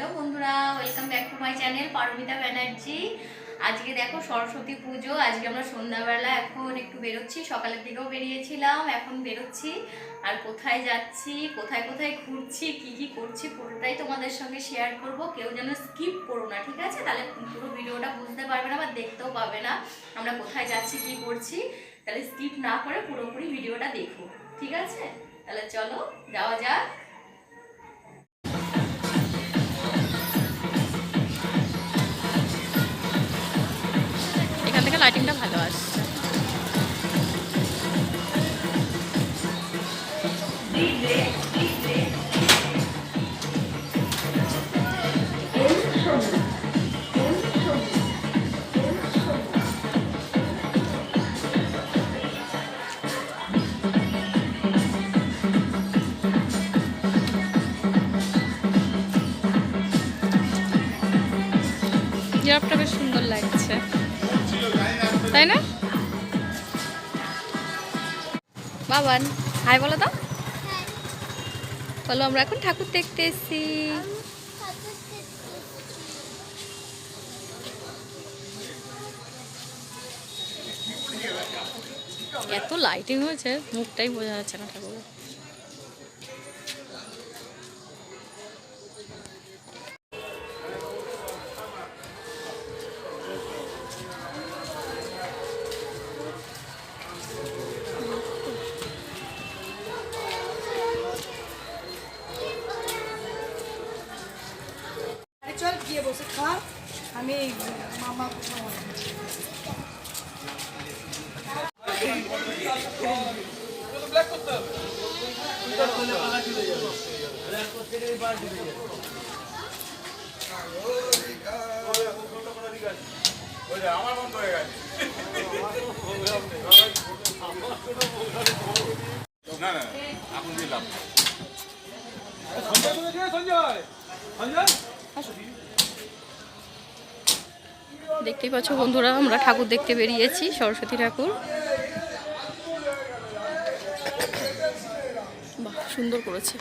Hello বন্ধুরা welcome back to my channel Paromita Banerjee. আজকে দেখো সরস্বতী পুজো, আজকে আমরা সন্ধ্যাবেলা এখন একটু বেরোচ্ছি, সকালের দিকেও বেরিয়েছিলাম, এখন বেরোচ্ছি। আর কোথায় যাচ্ছি, কোথায় কোথায় ঘুরছি, কি কি করছি, পুরোটাই তোমাদের সঙ্গে শেয়ার করব। কেউ যেন স্কিপ করো না, ঠিক আছে? তাহলে পুরো ভিডিওটা বুঝতে পারবে না বা দেখতেও পাবে না আমরা কোথায় যাচ্ছি, কি করছি। তাহলে স্কিপ না করে পুরোপুরি ভিডিওটা দেখো, ঠিক আছে? তাহলে চলো, যাওয়া যাক। লাইটিংটা ভালো আসছে। বাবান হাই বলো তো। বলো আমরা এখন ঠাকুর দেখতে এসেছি। এত লাইটিং হয়েছে মুখটাই বোঝা যাচ্ছে না ঠাকুরের। আমার বন্ধ হয়ে গেছে না না এখন দিলাম সঞ্জয় কোথায় সঞ্জয় সঞ্জয় দেখতেই পাচ্ছ বন্ধুরা আমরা ঠাকুর দেখতে বেরিয়েছি সরস্বতী ঠাকুর। বাহ সুন্দর করেছে।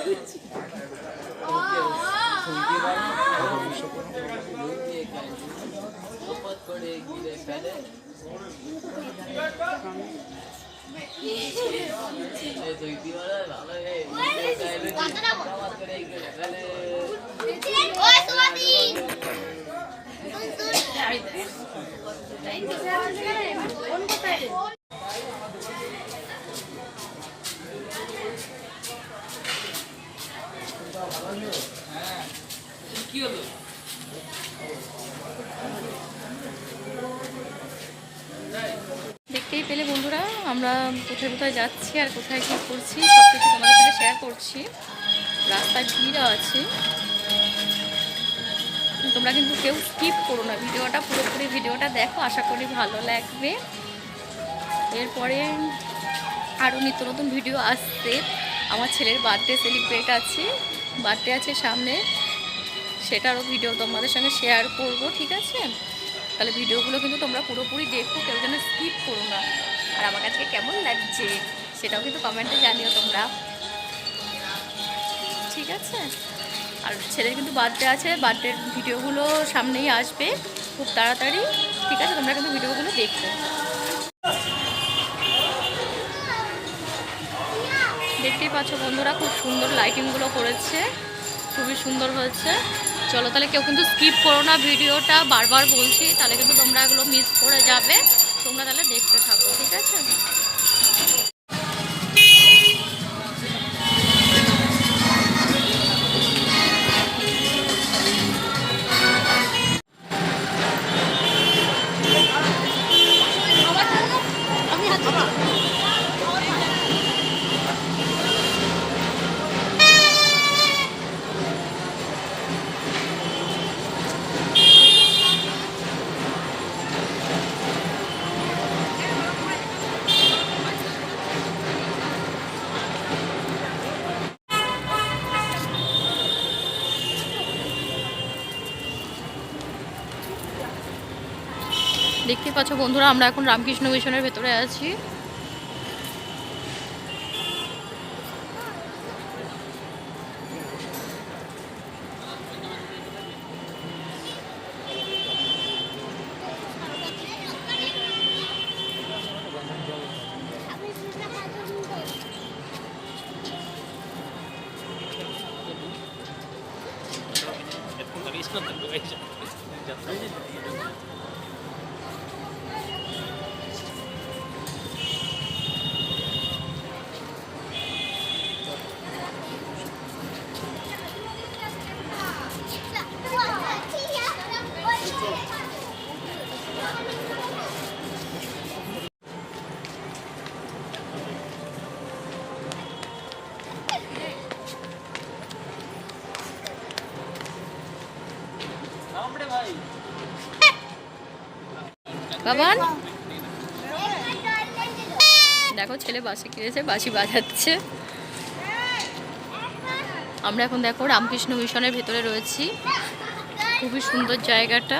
যত পারছেন ভারতবর্ষটাকে ট্রেন্ড হওয়ার করছে দেখতেই পেলে বন্ধুরা, আমরা কোথায় কোথায় যাচ্ছি আর কোথায় কী করছি সব কিছু তোমাদের সাথে শেয়ার করছি। রাস্তায় ভিড় আছে। তোমরা কিন্তু কেউ স্কিপ করো না। ভিডিওটা, পুরোপুরি ভিডিওটা দেখো, আশা করি ভালো লাগবে। এরপরে আরও নিত্য নতুন ভিডিও আসছে। আমার ছেলের বার্থডে সেলিব্রেট আছে। বার্থডে আছে সামনে। সেটারও ভিডিও তোমাদের সঙ্গে শেয়ার করব, ঠিক আছে? তাহলে ভিডিওগুলো কিন্তু তোমরা পুরোপুরি দেখো, কেউ যেন স্কিপ করো না। আর আমার কাছে কেমন লাগছে, সেটাও কিন্তু কমেন্টে জানিও তোমরা। ঠিক আছে? আর ছেলের কিন্তু বার্থডে আছে বার্থডের ভিডিওগুলো সামনেই আসবে, খুব তাড়াতাড়ি। ঠিক আছে? তোমরা কিন্তু ভিডিওগুলো দেখো। দেখতেই পাচ্ছ বন্ধুরা, খুব সুন্দর লাইটিংগুলো করেছে, খুবই সুন্দর হয়েছে। চলো, তাহলে কেউ কিন্তু স্কিপ করো না ভিডিওটা, বারবার বলছি, তাহলে কিন্তু তোমরা এগুলো মিস করে যাবে। তোমরা তাহলে দেখতে থাকো, ঠিক আছে? দেখতে পাচ্ছ বন্ধুরা আমরা এখন রামকৃষ্ণ মিশনের ভেতরে আছি। বাবান? দেখো ছেলে বাসে কিনেছে বাসি বাজাচ্ছে। আমরা এখন দেখো রামকৃষ্ণ মিশনের ভেতরে রয়েছি। খুবই সুন্দর জায়গাটা।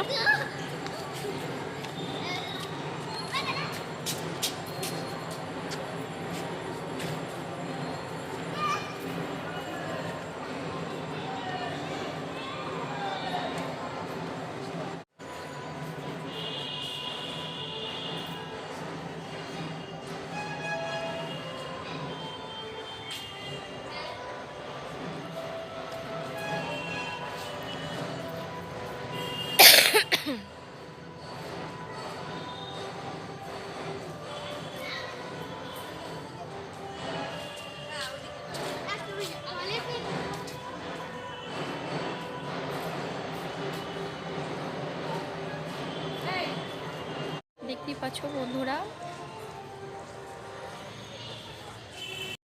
পাচ্ছ বন্ধুরা?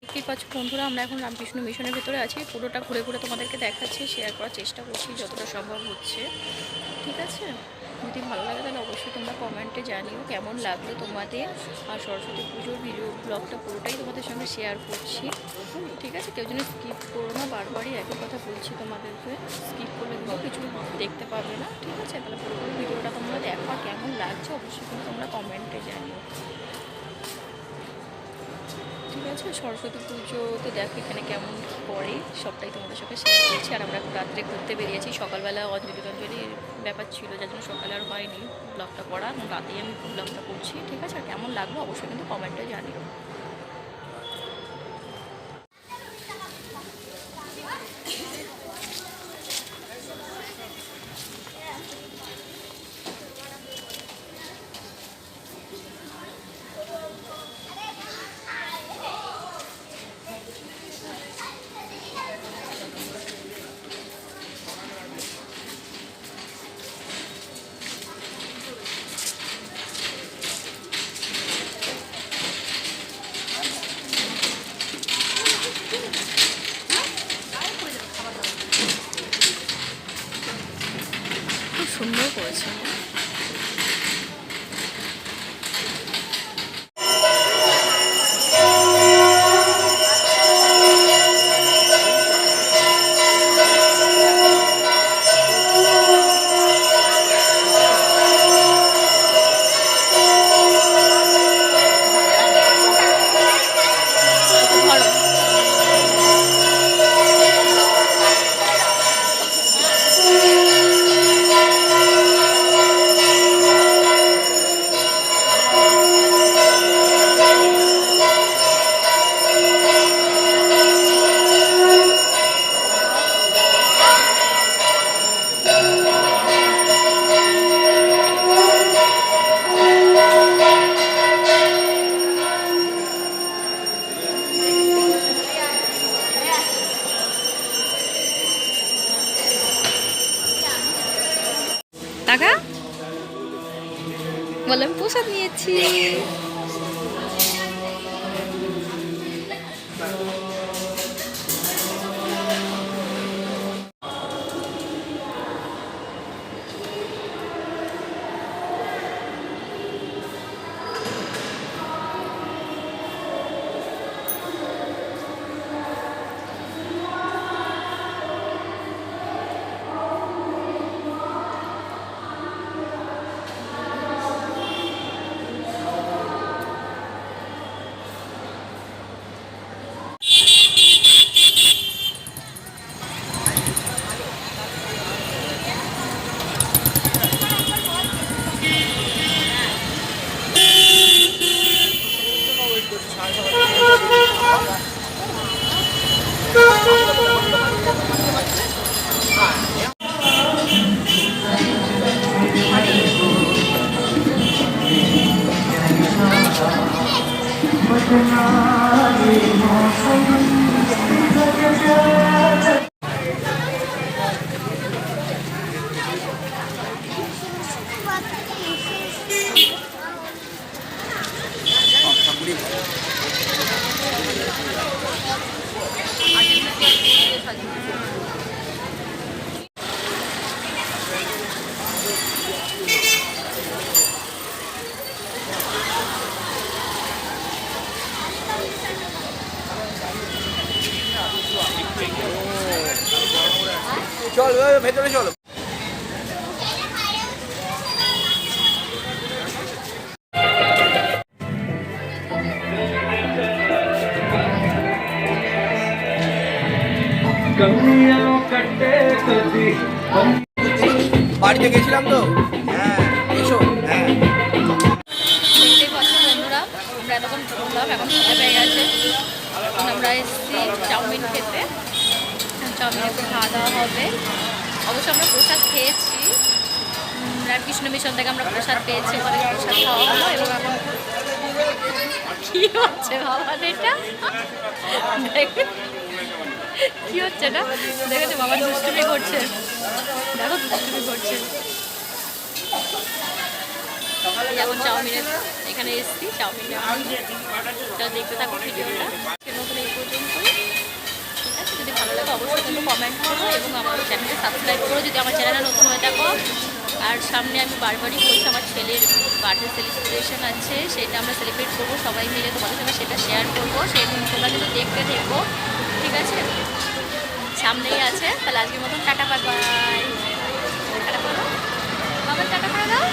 দেখতেই পাচ্ছ বন্ধুরা? আমরা এখন রামকৃষ্ণ মিশনের ভেতরে আছি। পুরোটা ঘুরে ঘুরে তোমাদেরকে দেখাচ্ছি শেয়ার করার চেষ্টা করছি যতটা সম্ভব হচ্ছে। ঠিক আছে? যদি ভালো লাগে তাহলে অবশ্যই তোমরা কমেন্টে জানিও কেমন লাগল তোমাদের। আর সরস্বতী পুজোর ভিডিও ব্লগটা পুরোটাই তোমাদের সঙ্গে শেয়ার করছি। ঠিক আছে? কেউ যেন স্কিপ করো না, বারবারই একই কথা বলছি তোমাদেরকে। স্কিপ করলে কিন্তু কিছু দেখতে পাবে না। ঠিক আছে? তাহলে পুরোপুরি ভিডিওটা তোমরা দেখো কেমন কিন্তু তোমরা কমেন্টে জানিও। ঠিক আছে, সরস্বতী পুজো তো দেখো এখানে কেমন কী করে, সবটাই তোমাদের সাথে শেয়ার করছি। আর আমরা রাত্রে ঘুরতে বেরিয়েছি, সকালবেলা অঞ্জলি ব্যাপার ছিল, যার জন্য সকালে আর হয়নি ব্লগটা করা। রাতেই আমি ব্লগটা করছি, ঠিক আছে? আর কেমন লাগল অবশ্যই কিন্তু কমেন্টে জানিও। নিয়েছি চল ভেতরে চলো। বাড়িতে গেছিলাম তো? হ্যাঁ এসো হ্যাঁ। বন্ধুরা, আমরা এতক্ষণ ঢুকলাম এখন পেয়ে গেছে। আমরা এসেছি চাউমিন খেতে। চাউমিন খাওয়া দাওয়া হবে। অবশ্য আমরা প্রসাদ খেয়েছি। রামকৃষ্ণ মিশন থেকে আমরা প্রসাদ পেয়েছি ওখানে প্রসাদ খাওয়া হলো এবং এখন কি হচ্ছে বাবা এটা। কি হচ্ছে এটা? দেখেছ বাবা দুষ্টুমি করছে। দেখো দুষ্টুমি করছে। যেমন চাউমিনের, এখানে এসেছি চাউমিন দেখতে থাকো ভিডিওটা নতুন এই পর্যন্তই। ভালো লাগে অবশ্যই কিন্তু কমেন্ট করো এবং আমার চ্যানেলকে সাবস্ক্রাইব করো। যদি আমার চ্যানেলে নতুন হয়ে থাকো, আর সামনে আমি বারবারই বলছি, আমার ছেলের বার্থডে সেলিব্রেশন আছে, সেটা আমরা সেলিব্রেট করব, সবাই মিলে তোমাদের সঙ্গে সেটা শেয়ার করব, সেই তোমরা কিন্তু দেখতে দেখব ঠিক আছে? সামনেই আছে, তাহলে আজকের মতন টাটা বাই বাই টাটা করো বাবা, টাটা করে দাও।